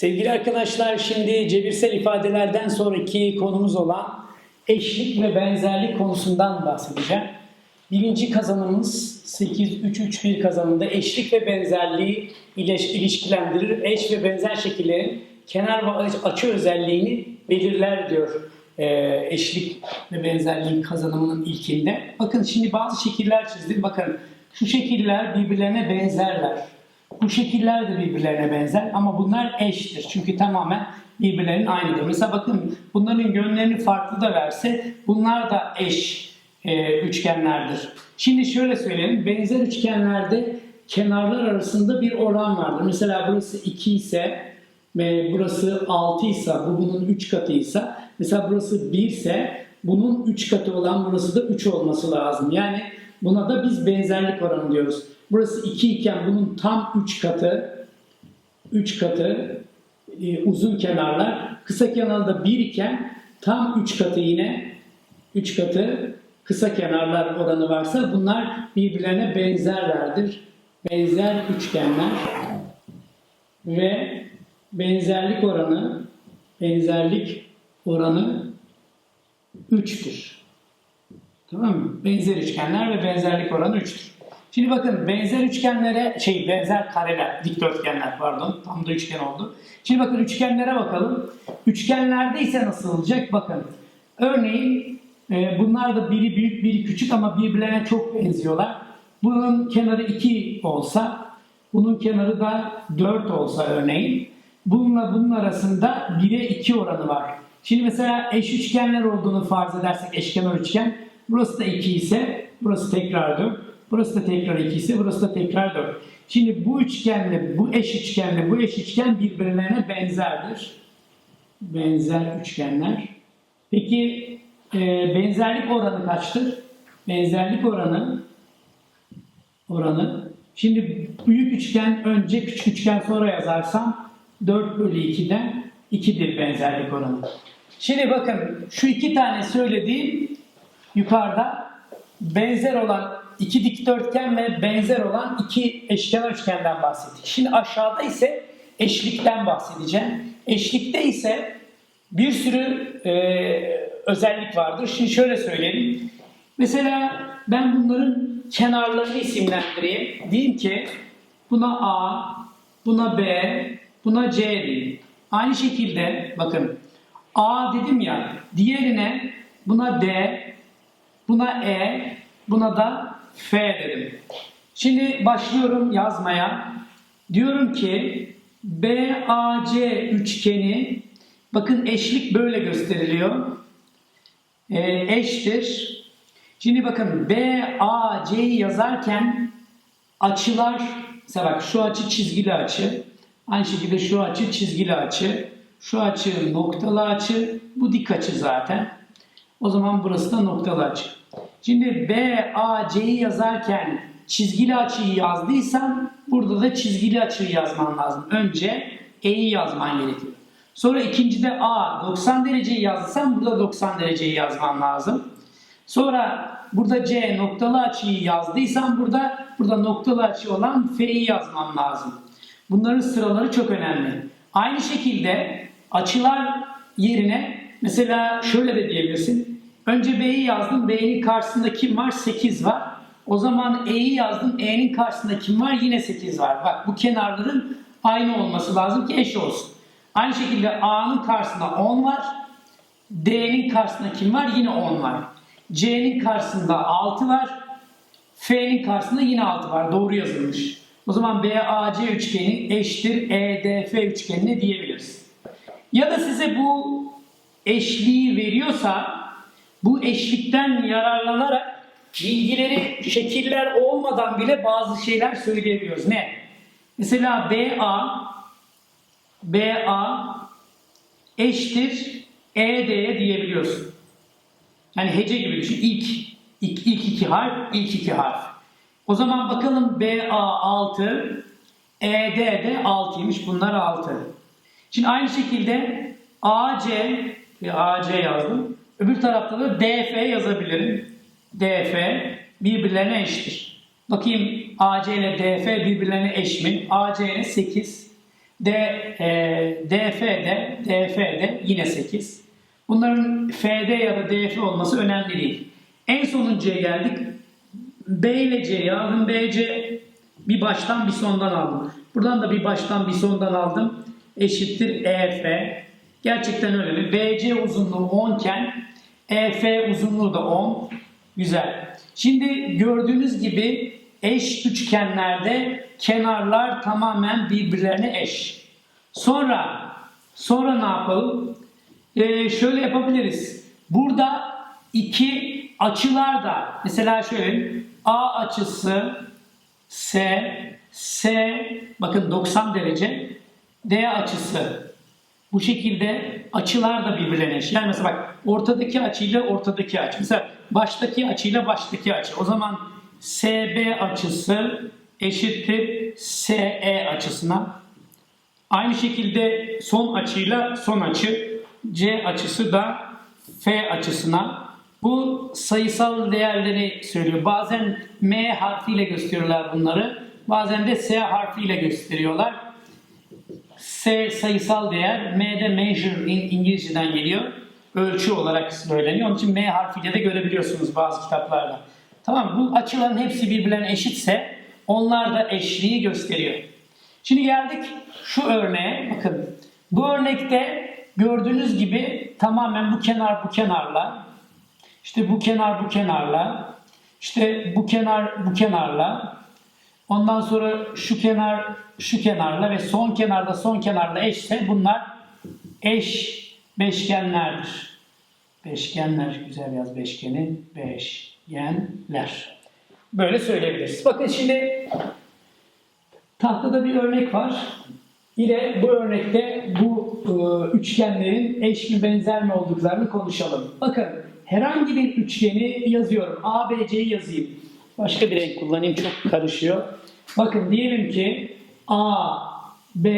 Sevgili arkadaşlar şimdi cebirsel ifadelerden sonraki konumuz olan eşlik ve benzerlik konusundan bahsedeceğim. Birinci kazanımız 8-3-3-1 kazanımında eşlik ve benzerliği ilişkilendirir. Eş ve benzer şekillerin kenar ve açı özelliğini belirler diyor e, eşlik ve benzerliğin kazanımının ilkinde. Bakın şimdi bazı şekiller çizdim. Bakın şu şekiller birbirlerine benzerler. Bu şekiller de birbirlerine benzer ama bunlar eştir. Çünkü tamamen birbirlerinin aynıdır. Mesela bakın bunların yönlerini farklı da verse bunlar da eş e, üçgenlerdir. Şimdi şöyle söyleyelim. Benzer üçgenlerde kenarlar arasında bir oran vardır. Mesela burası 2 ise ve burası 6 ise bu bunun 3 katıysa mesela burası 1 ise bunun 3 katı olan burası da 3 olması lazım. Yani buna da biz benzerlik oranı diyoruz. Burası 2 iken bunun tam 3 katı 3 katı e, uzun kenarlar. Kısa kenarda 1 iken tam 3 katı yine 3 katı kısa kenarlar oranı varsa bunlar birbirlerine benzerlerdir. Benzer üçgenler ve benzerlik oranı benzerlik oranı 3'tür. Tamam mı? Benzer üçgenler ve benzerlik oranı 3'tür. Şimdi bakın benzer üçgenlere şey benzer kareler, dikdörtgenler pardon tam da üçgen oldu. Şimdi bakın üçgenlere bakalım. Üçgenlerde ise nasıl olacak? Bakın. Örneğin e, bunlar da biri büyük biri küçük ama birbirlerine çok benziyorlar. Bunun kenarı 2 olsa, bunun kenarı da 4 olsa örneğin. Bununla bunun arasında 1'e 2 oranı var. Şimdi mesela eş üçgenler olduğunu farz edersek eşkenar üçgen. Burası da 2 ise burası tekrar 4. Burası da tekrar 2 ise burası da tekrar 4. Şimdi bu üçgenle bu eş üçgenle bu eş üçgen birbirlerine benzerdir. Benzer üçgenler. Peki e, benzerlik oranı kaçtır? Benzerlik oranı oranı. Şimdi büyük üçgen önce küçük üçgen sonra yazarsam 4 bölü 2'den 2'dir benzerlik oranı. Şimdi bakın şu iki tane söylediğim yukarıda benzer olan iki dikdörtgen ve benzer olan iki eşkenar üçgenden bahsettik. Şimdi aşağıda ise eşlikten bahsedeceğim. Eşlikte ise bir sürü e, özellik vardır. Şimdi şöyle söyleyelim. Mesela ben bunların kenarlarını isimlendireyim. Diyeyim ki buna A, buna B, buna C diyeyim. Aynı şekilde bakın A dedim ya diğerine buna D, buna E, buna da F dedim. Şimdi başlıyorum yazmaya. Diyorum ki BAC üçgeni bakın eşlik böyle gösteriliyor. E, eştir. Şimdi bakın BAC'yi yazarken açılar mesela bak şu açı çizgili açı. Aynı şekilde şu açı çizgili açı. Şu açı noktalı açı. Bu dik açı zaten. O zaman burası da noktalı açı. Şimdi BAC'yi yazarken çizgili açıyı yazdıysan burada da çizgili açıyı yazman lazım. Önce E'yi yazman gerekiyor. Sonra ikincide A 90 dereceyi yazdıysan burada 90 dereceyi yazman lazım. Sonra burada C noktalı açıyı yazdıysan burada burada noktalı açı olan F'yi yazman lazım. Bunların sıraları çok önemli. Aynı şekilde açılar yerine mesela şöyle de diyebilirsin. Önce B'yi yazdım. B'nin karşısında kim var? 8 var. O zaman E'yi yazdım. E'nin karşısında kim var? Yine 8 var. Bak bu kenarların aynı olması lazım ki eş olsun. Aynı şekilde A'nın karşısında 10 var. D'nin karşısında kim var? Yine 10 var. C'nin karşısında 6 var. F'nin karşısında yine 6 var. Doğru yazılmış. O zaman BAC üçgeni eşittir EDF üçgenine diyebiliriz. Ya da size bu eşliği veriyorsa bu eşlikten yararlanarak bilgileri şekiller olmadan bile bazı şeyler söyleyebiliyoruz. Ne? Mesela BA BA eşittir ED'ye diyebiliyorsun. Yani hece gibi düşün. İlk, ilk, ilk iki harf, ilk iki harf. O zaman bakalım BA 6, ED de 6'ymış. Bunlar 6. Şimdi aynı şekilde AC AC yazdım. Öbür tarafta da DF yazabilirim. DF birbirlerine eşittir. Bakayım AC ile DF birbirlerine eş mi? AC ile 8, D, e, DF'de, DF'de yine 8. Bunların FD ya da DF olması önemli değil. En sonuncuya geldik. B ile C'yi aldım. BC bir baştan bir sondan aldım. Buradan da bir baştan bir sondan aldım. Eşittir EF. Gerçekten öyle mi? BC uzunluğu 10 iken EF uzunluğu da 10. Güzel. Şimdi gördüğünüz gibi eş üçgenlerde kenarlar tamamen birbirlerine eş. Sonra sonra ne yapalım? Ee, şöyle yapabiliriz. Burada iki açılar da mesela şöyle A açısı S S bakın 90 derece D açısı bu şekilde açılar da birbirlerine eş. Yani mesela bak ortadaki açıyla ortadaki açı. Mesela baştaki açıyla baştaki açı. O zaman SB açısı eşittir SE açısına. Aynı şekilde son açıyla son açı C açısı da F açısına. Bu sayısal değerleri söylüyor. Bazen M harfiyle gösteriyorlar bunları. Bazen de S harfiyle gösteriyorlar. S sayısal değer, M de measure in- İngilizceden geliyor. Ölçü olarak söyleniyor. Onun için M harfiyle de görebiliyorsunuz bazı kitaplarda. Tamam? Bu açıların hepsi birbirlerine eşitse onlar da eşliği gösteriyor. Şimdi geldik şu örneğe. Bakın bu örnekte gördüğünüz gibi tamamen bu kenar bu kenarla işte bu kenar bu kenarla işte bu kenar bu kenarla ondan sonra şu kenar şu kenarla ve son kenarda son kenarla eşse bunlar eş beşgenlerdir. Beşgenler güzel yaz beşgeni beşgenler. Böyle söyleyebiliriz. Bakın şimdi Tahtada bir örnek var. Yine bu örnekte bu e, üçgenlerin eş mi benzer mi olduklarını konuşalım. Bakın herhangi bir üçgeni yazıyorum. A, B, C'yi yazayım. Başka bir renk kullanayım çok karışıyor. Bakın diyelim ki A, B,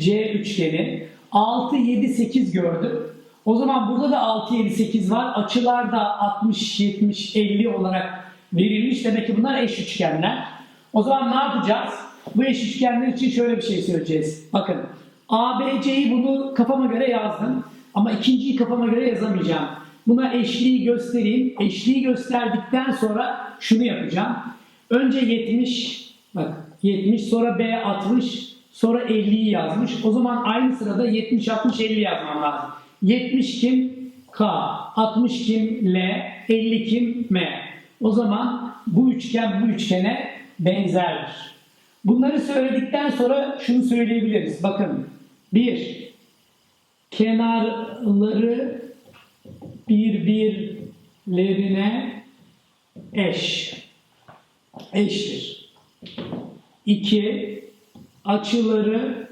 C üçgeni 6, 7, 8 gördüm. O zaman burada da 6, 7, 8 var. Açılar da 60, 70, 50 olarak verilmiş. Demek ki bunlar eş üçgenler. O zaman ne yapacağız? Bu eş üçgenler için şöyle bir şey söyleyeceğiz. Bakın ABC'yi bunu kafama göre yazdım. Ama ikinciyi kafama göre yazamayacağım. Buna eşliği göstereyim. Eşliği gösterdikten sonra şunu yapacağım. Önce 70, bak 70 sonra B 60 sonra 50'yi yazmış. O zaman aynı sırada 70, 60, 50 yazmam lazım. 70 kim? K. 60 kim? L. 50 kim? M. O zaman bu üçgen bu üçgene benzerdir. Bunları söyledikten sonra şunu söyleyebiliriz. Bakın. Bir, kenarları birbirlerine eş. Eştir. İki, açıları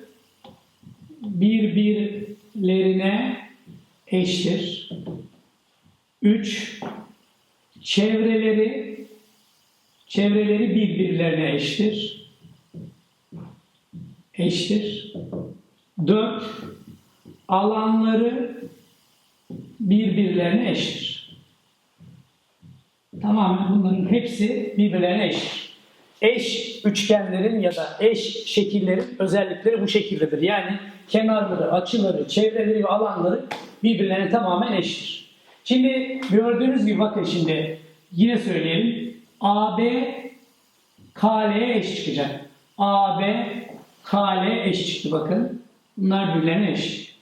birbirlerine eştir. Üç, çevreleri çevreleri birbirlerine eştir eştir. 4 alanları birbirlerine eşittir. Tamamen bunların hepsi birbirlerine eşittir. Eş üçgenlerin ya da eş şekillerin özellikleri bu şekildedir. Yani kenarları, açıları, çevreleri ve alanları birbirlerine tamamen eşittir. Şimdi gördüğünüz gibi bakın şimdi yine söyleyelim. AB KL'ye eş çıkacak. AB KL eş çıktı bakın. Bunlar birbirlerine eş.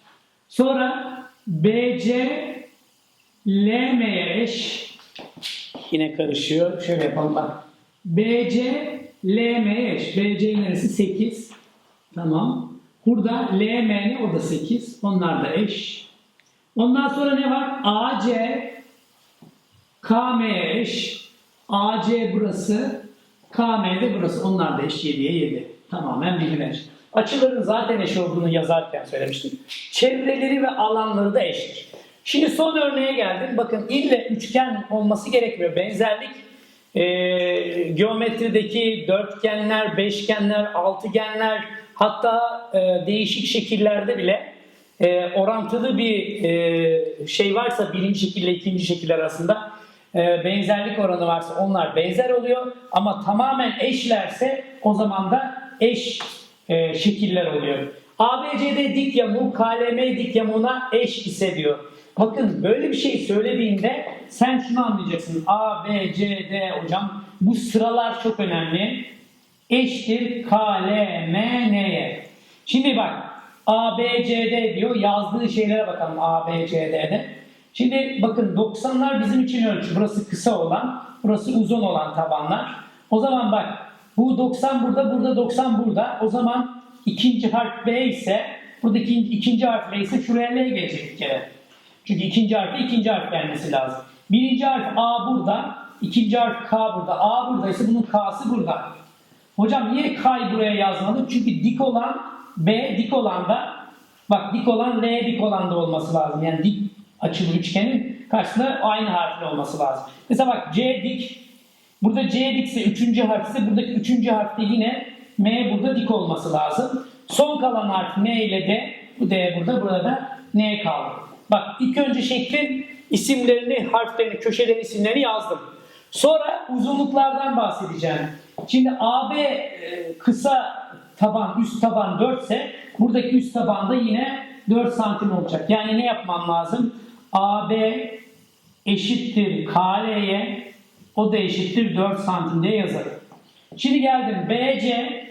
Sonra BC LM'ye eş. Yine karışıyor. Şöyle yapalım bak. BC LM'ye eş. BC'nin neresi? 8. Tamam. Burada LM ne? O da 8. Onlar da eş. Ondan sonra ne var? AC KM'ye eş. AC burası. KM de burası. Onlar da eş 7'ye 7. Tamamen eş. Açıların zaten eş olduğunu yazarken söylemiştim. Çevreleri ve alanları da eştir. Şimdi son örneğe geldim. Bakın ille üçgen olması gerekmiyor. Benzerlik e, geometrideki dörtgenler, beşgenler, altıgenler hatta e, değişik şekillerde bile e, orantılı bir e, şey varsa birinci şekille ikinci şekil arasında e, benzerlik oranı varsa onlar benzer oluyor. Ama tamamen eşlerse o zaman da eş e, şekiller oluyor. ABCD dik yamuğu KLM dik yamuğuna eş ise diyor. Bakın böyle bir şey söylediğinde sen şunu anlayacaksın. A, B, C, D hocam bu sıralar çok önemli. Eşittir K, L, M, N'ye. Şimdi bak A, B, C, D diyor. Yazdığı şeylere bakalım A, B, C, D'de. Şimdi bakın 90'lar bizim için ölçü. Burası kısa olan, burası uzun olan tabanlar. O zaman bak bu 90 burada, burada 90 burada. O zaman ikinci harf B ise buradaki ikinci harf L ise şuraya L gelecek bir kere. Çünkü ikinci harfi ikinci harf gelmesi lazım. Birinci harf A burada, ikinci harf K burada. A buradaysa bunun K'sı burada. Hocam niye K'yı buraya yazmadık? Çünkü dik olan B dik olan da bak dik olan L dik olan da olması lazım. Yani dik açılı üçgenin karşısında aynı harfli olması lazım. Mesela bak C dik Burada C dikse üçüncü harf ise buradaki üçüncü harfte yine M burada dik olması lazım. Son kalan harf N ile D. Bu D burada, burada da N kaldı. Bak ilk önce şeklin isimlerini, harflerini, köşelerin isimlerini yazdım. Sonra uzunluklardan bahsedeceğim. Şimdi AB e, kısa taban, üst taban 4 ise buradaki üst taban da yine 4 santim olacak. Yani ne yapmam lazım? AB eşittir KL'ye o da eşittir 4 santim diye yazarım. Şimdi geldim BC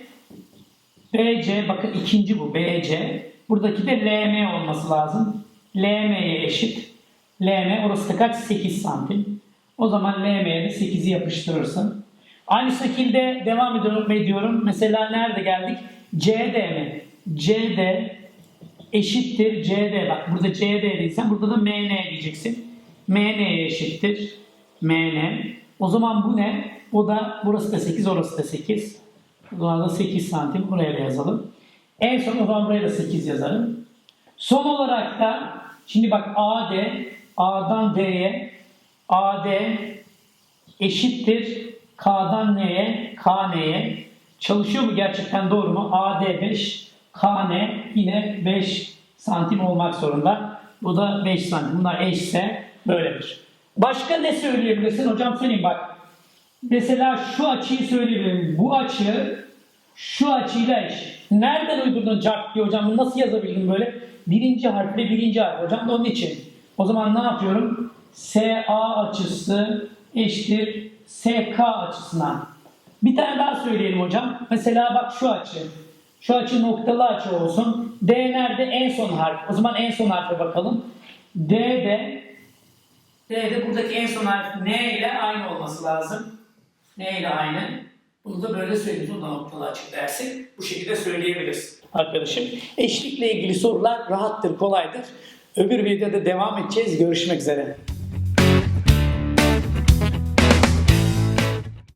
BC bakın ikinci bu BC. Buradaki de LM olması lazım. LM'ye eşit. LM orası da kaç? 8 santim. O zaman LM'ye de 8'i yapıştırırsın. Aynı şekilde devam ediyorum. ediyorum. Mesela nerede geldik? CD mi? CD eşittir CD. Bak burada CD değilsen burada da MN diyeceksin. MN'ye eşittir. MN. O zaman bu ne? O da burası da 8, orası da 8. O zaman da 8 santim buraya da yazalım. En son o zaman buraya da 8 yazarım. Son olarak da şimdi bak AD, A'dan D'ye, AD eşittir K'dan N'ye, K N'ye. Çalışıyor mu gerçekten doğru mu? AD 5, KN yine 5 santim olmak zorunda. Bu da 5 santim. Bunlar eşse böyledir. Başka ne söyleyebilirsin? Hocam söyleyeyim bak. Mesela şu açıyı söyleyebilirim. Bu açı şu açıyla eş. Nereden uydurdun cart diye hocam? Bunu nasıl yazabildin böyle? Birinci harfle birinci harf hocam da onun için. O zaman ne yapıyorum? SA açısı eşittir SK açısına. Bir tane daha söyleyelim hocam. Mesela bak şu açı. Şu açı noktalı açı olsun. D nerede? En son harf. O zaman en son harfe bakalım. D de D de buradaki en son harf N ile aynı olması lazım. N ile aynı. Bunu da böyle söyleyeyim. Bunu da noktalı açık dersin. Bu şekilde söyleyebilirsin. Arkadaşım eşlikle ilgili sorular rahattır, kolaydır. Öbür videoda devam edeceğiz. Görüşmek üzere.